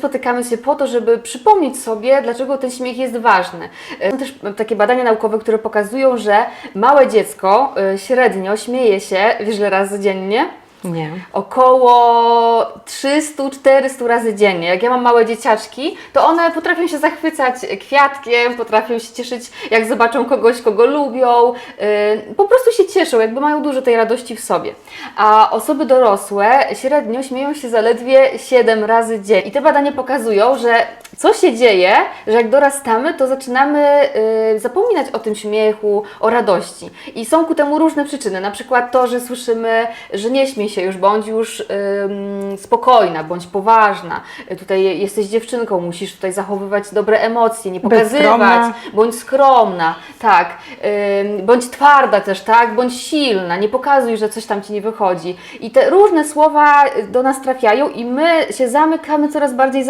Spotykamy się po to, żeby przypomnieć sobie, dlaczego ten śmiech jest ważny. E, Są też takie badania naukowe, które pokazują, że małe dziecko e, średnio śmieje się, wiesz, ile razy dziennie? Nie. Około 300-400 razy dziennie. Jak ja mam małe dzieciaczki, to one potrafią się zachwycać kwiatkiem, potrafią się cieszyć, jak zobaczą kogoś, kogo lubią. Yy, po prostu się cieszą, jakby mają dużo tej radości w sobie. A osoby dorosłe średnio śmieją się zaledwie 7 razy dziennie. I te badania pokazują, że co się dzieje, że jak dorastamy, to zaczynamy yy, zapominać o tym śmiechu, o radości. I są ku temu różne przyczyny. Na przykład to, że słyszymy, że nie śmiej się już, bądź już spokojna, bądź poważna. Y, Tutaj jesteś dziewczynką, musisz tutaj zachowywać dobre emocje, nie pokazywać, skromna. bądź skromna, tak. Bądź twarda też, tak, bądź silna, nie pokazuj, że coś tam ci nie wychodzi. I te różne słowa y, do nas trafiają i my się zamykamy coraz bardziej,